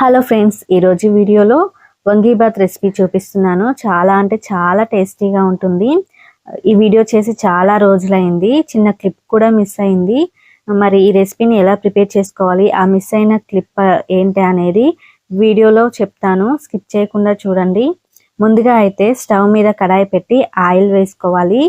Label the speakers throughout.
Speaker 1: Hello friends ఈరోజు వీడియోలో vangi bath recipe చూపిస్తున్నాను. చాలా అంటే చాలా టేస్టీగా ఉంటుంది. ఈ వీడియో చేసి చాలా రోజులైంది. చిన్న క్లిప్ కూడా మిస్ అయింది. మరి ఈ రెసిపీని ఎలా ప్రిపేర్ చేసుకోవాలి ఆ మిస్ అయిన క్లిప్ ఏంటి అనేది వీడియోలో చెప్తాను. స్కిప్ చేయకుండా చూడండి. ముందుగా అయితే స్టవ్ మీద కడాయి పెట్టి ఆయిల్ వేసుకోవాలి.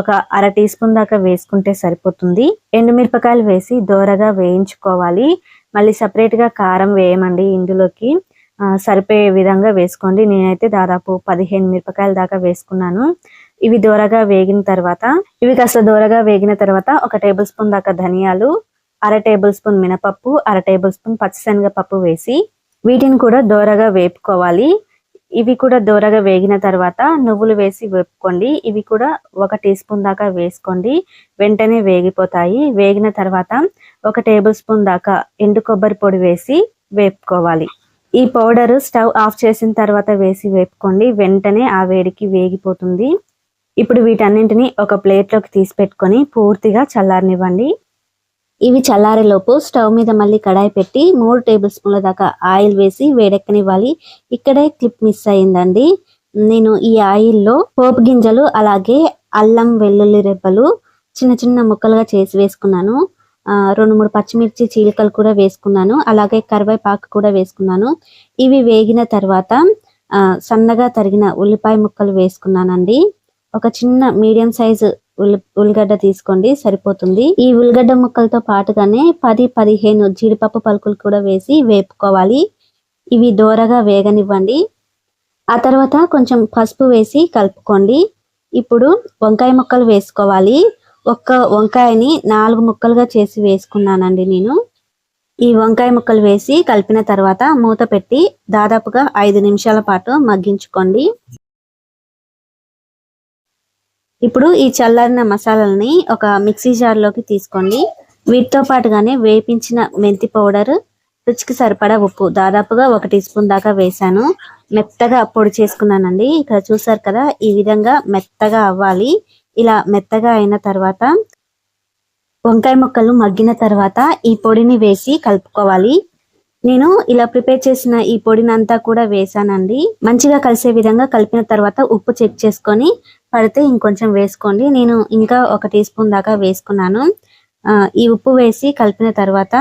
Speaker 1: ఒక అర టీ స్పూన్ దాకా వేసుకుంటే సరిపోతుంది. ఎండుమిరపకాయలు వేసి దోరగా వేయించుకోవాలి. మళ్ళీ సపరేట్గా కారం వేయమండి ఇందులోకి. సరిపోయే విధంగా వేసుకోండి. నేనైతే దాదాపు పదిహేను మిరపకాయల దాకా వేసుకున్నాను. ఇవి దూరగా వేగిన తర్వాత ఇవి కాస్త దూరగా వేగిన తర్వాత ఒక టేబుల్ స్పూన్ దాకా ధనియాలు అర టేబుల్ స్పూన్ మినపప్పు అర టేబుల్ స్పూన్ పచ్చిశనగపప్పు వేసి వీటిని కూడా దూరగా వేపుకోవాలి. ఇవి కూడా దూరగా వేగిన తర్వాత నువ్వులు వేసి వేపుకోండి. ఇవి కూడా ఒక టీ స్పూన్ దాకా వేసుకోండి. వెంటనే వేగిపోతాయి. వేగిన తర్వాత ఒక టేబుల్ స్పూన్ దాకా ఎండు కొబ్బరి పొడి వేసి వేపుకోవాలి. ఈ పౌడర్ స్టవ్ ఆఫ్ చేసిన తర్వాత వేసి వేపుకోండి. వెంటనే ఆ వేడికి వేగిపోతుంది. ఇప్పుడు వీటన్నింటిని ఒక ప్లేట్లోకి తీసి పెట్టుకొని పూర్తిగా చల్లారనివ్వండి. ఇవి చల్లారేలోపు స్టవ్ మీద మళ్ళీ కడాయి పెట్టి మూడు టేబుల్ స్పూన్ల దాకా ఆయిల్ వేసి వేడెక్కనివ్వాలి. ఇక్కడే క్లిప్ మిస్ అయిందండి నేను ఈ ఆయిల్లో పోపు గింజలు అలాగే అల్లం వెల్లుల్లి రెబ్బలు చిన్న చిన్న ముక్కలుగా చేసి వేసుకున్నాను. రెండు మూడు పచ్చిమిర్చి చీలికలు కూడా వేసుకున్నాను. అలాగే కరివేపాకు కూడా వేసుకున్నాను. ఇవి వేగిన తర్వాత సన్నగా తరిగిన ఉల్లిపాయ ముక్కలు వేసుకున్నానండి. ఒక చిన్న మీడియం సైజు ఉల్లి ఉల్లిగడ్డ తీసుకోండి సరిపోతుంది. ఈ ఉల్లిగడ్డ ముక్కలతో పాటుగానే పది పదిహేను జీడిపప్పు పలుకులు కూడా వేసి వేపుకోవాలి. ఇవి దోరగా వేగనివ్వండి. ఆ తర్వాత కొంచెం పసుపు వేసి కలుపుకోండి. ఇప్పుడు వంకాయ ముక్కలు వేసుకోవాలి. ఒక్క వంకాయని నాలుగు ముక్కలుగా చేసి వేసుకున్నానండి నేను. ఈ వంకాయ ముక్కలు వేసి కలిపిన తర్వాత మూత పెట్టి దాదాపుగా ఐదు నిమిషాల పాటు మగ్గించుకోండి. ఇప్పుడు ఈ చల్లారిన మసాలాలని ఒక మిక్సీ జార్లోకి తీసుకోండి. వీటితో పాటుగానే వేపించిన మెంతి పౌడర్ రుచికి సరిపడా ఉప్పు. దాదాపుగా ఒక టీ స్పూన్ దాకా వేసాను మెత్తగా పొడి చేసుకున్నానండి. ఇక్కడ చూసారు కదా ఈ విధంగా మెత్తగా అవ్వాలి. ఇలా మెత్తగా అయిన తర్వాత వంకాయ ముక్కలు మగ్గిన తర్వాత ఈ పొడిని వేసి కలుపుకోవాలి. నేను ఇలా ప్రిపేర్ చేసిన ఈ పొడినంతా కూడా వేసానండి. మంచిగా కలిసే విధంగా కలిపిన తర్వాత ఉప్పు చెక్ చేసుకొని పడితే ఇంకొంచెం వేసుకోండి. నేను ఇంకా ఒక టీ స్పూన్ దాకా వేసుకున్నాను. ఈ ఉప్పు వేసి కలిపిన తర్వాత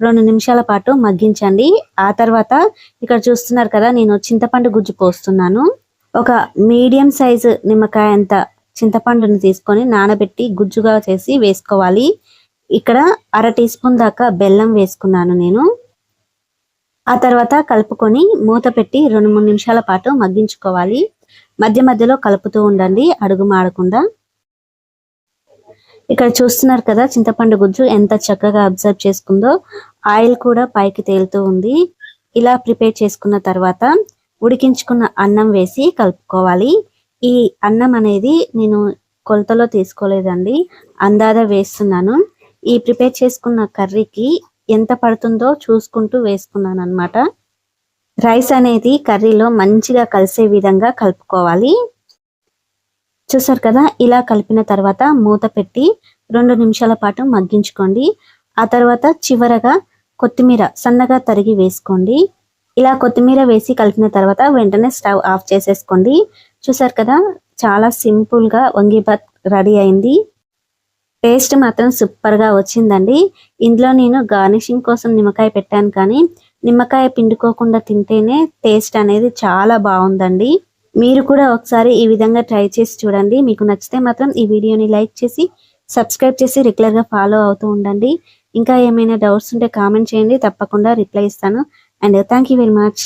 Speaker 1: రెండు నిమిషాల పాటు మగ్గించండి. ఆ తర్వాత ఇక్కడ చూస్తున్నారు కదా నేను చింతపండు గుజ్జు పోస్తున్నాను ఒక మీడియం సైజు నిమ్మకాయ అంత చింతపండుని తీసుకొని నానబెట్టి గుజ్జుగా చేసి వేసుకోవాలి. ఇక్కడ అర టీ స్పూన్ దాకా బెల్లం వేసుకున్నాను నేను. ఆ తర్వాత కలుపుకొని మూత పెట్టి రెండు మూడు నిమిషాల పాటు మగ్గించుకోవాలి. మధ్య మధ్యలో కలుపుతూ ఉండండి. అడుగు మాడకుండా. ఇక్కడ చూస్తున్నారు కదా చింతపండు గుజ్జు ఎంత చక్కగా అబ్జర్వ్ చేసుకుందో ఆయిల్ కూడా పైకి తేలుతూ ఉంది. ఇలా ప్రిపేర్ చేసుకున్న తర్వాత ఉడికించుకున్న అన్నం వేసి కలుపుకోవాలి. ఈ అన్నం అనేది నేను కొలతలో తీసుకోలేదండి అందాద వేస్తున్నాను. ఈ ప్రిపేర్ చేసుకున్న కర్రీకి ఎంత పడుతుందో చూసుకుంటూ వేసుకున్నాను అనమాట రైస్ అనేది కర్రీలో మంచిగా కలిసే విధంగా కలుపుకోవాలి. చూసారు కదా ఇలా కలిపిన తర్వాత మూత పెట్టి రెండు నిమిషాల పాటు మగ్గించుకోండి. ఆ తర్వాత చివరగా కొత్తిమీర సన్నగా తరిగి వేసుకోండి. ఇలా కొత్తిమీర వేసి కలిపిన తర్వాత వెంటనే స్టవ్ ఆఫ్ చేసేసుకోండి. చూసారు కదా చాలా సింపుల్గా వంగిబాత్ రెడీ అయింది. టేస్ట్ మాత్రం సూపర్గా వచ్చిందండి. ఇందులో నేను గార్నిషింగ్ కోసం నిమ్మకాయ పెట్టాను కానీ నిమ్మకాయ పిండుకోకుండా తింటేనే టేస్ట్ అనేది చాలా బాగుందండి. మీరు కూడా ఒకసారి ఈ విధంగా ట్రై చేసి చూడండి. మీకు నచ్చితే మాత్రం ఈ వీడియోని లైక్ చేసి సబ్స్క్రైబ్ చేసి రెగ్యులర్గా ఫాలో అవుతూ ఉండండి. ఇంకా ఏమైనా డౌట్స్ ఉంటే కామెంట్ చేయండి. తప్పకుండా రిప్లై ఇస్తాను. And thank very much